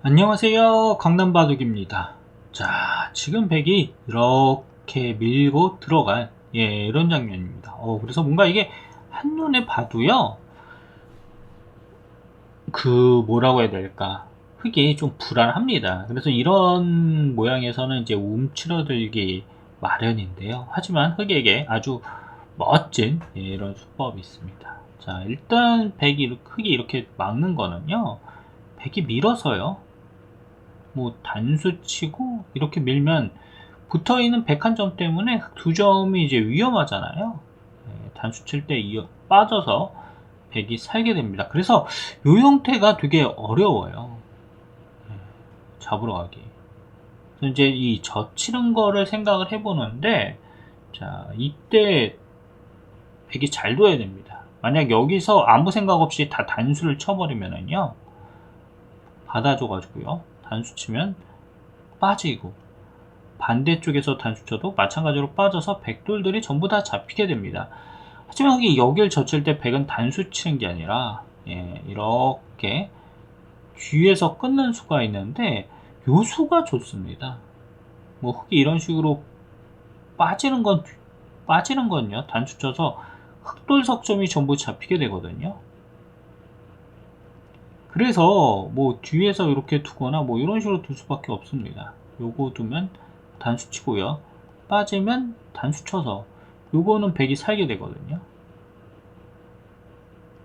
안녕하세요. 강남바둑입니다. 자 지금 백이 이렇게 밀고 들어갈 예 이런 장면입니다. 어 그래서 뭔가 이게 한눈에 봐도요 그 뭐라고 해야 될까? 흙이 좀 불안합니다. 그래서 이런 모양에서는 이제 움츠러들기 마련인데요. 하지만 흙에게 아주 멋진 예, 이런 수법이 있습니다. 자 일단 백이 흙이 이렇게 막는 거는요 백이 밀어서요 뭐 단수 치고 이렇게 밀면 붙어 있는 101점 때문에 두 점이 이제 위험하잖아요. 네, 단수 칠 때 빠져서 백이 살게 됩니다. 그래서 이 형태가 되게 어려워요. 네, 잡으러 가기. 이제 이 젖히는 거를 생각을 해보는데 자 이때 백이 잘 둬야 됩니다. 만약 여기서 아무 생각 없이 다 단수를 쳐버리면은요 받아줘가지고요 단수 치면 빠지고 반대쪽에서 단수 쳐도 마찬가지로 빠져서 백돌들이 전부 다 잡히게 됩니다. 하지만 여기 여길 젖힐 때 백은 단수 치는 게 아니라 예, 이렇게 뒤에서 끊는 수가 있는데 요 수가 좋습니다. 뭐 흙이 이런 식으로 빠지는 건 빠지는 건요 단수 쳐서 흑돌 석점이 전부 잡히게 되거든요. 그래서 뭐 뒤에서 이렇게 두거나 뭐 이런 식으로 둘 수밖에 없습니다. 요거 두면 단수 치고요. 빠지면 단수 쳐서 요거는 백이 살게 되거든요.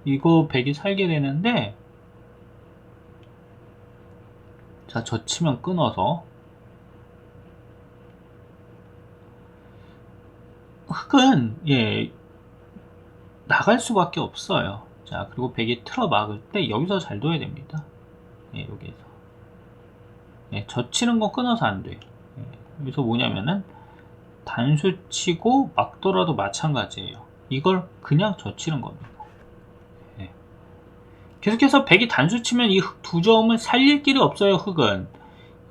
이거 백이 살게 되는데 자, 저 치면 끊어서 흙은 예 나갈 수밖에 없어요. 자, 그리고 백이 틀어 막을 때 여기서 잘 둬야 됩니다. 예, 여기에서. 예, 젖히는 건 끊어서 안 돼요. 예, 여기서 뭐냐면은 단수 치고 막더라도 마찬가지예요. 이걸 그냥 젖히는 겁니다. 예. 계속해서 백이 단수 치면 이흙두 점을 살릴 길이 없어요, 흙은.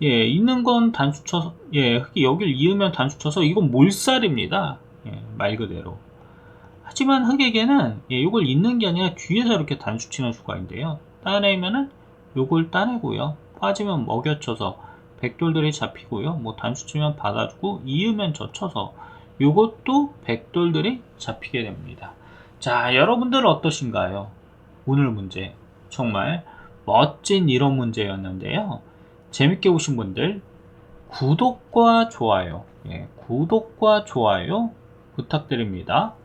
예, 있는 건 단수 쳐서, 예, 흙이 여길 이으면 단수 쳐서 이건 몰살입니다. 예, 말 그대로. 하지만 흙에게는 예, 이걸 잇는 게 아니라 뒤에서 이렇게 단수 치는 수가 있는데요. 따내면은 요걸 따내고요. 빠지면 먹여쳐서 백돌들이 잡히고요. 뭐 단수 치면 받아주고 이으면 젖혀서 요것도 백돌들이 잡히게 됩니다. 자, 여러분들 어떠신가요? 오늘 문제 정말 멋진 이론 문제였는데요. 재밌게 보신 분들 구독과 좋아요, 예, 구독과 좋아요 부탁드립니다.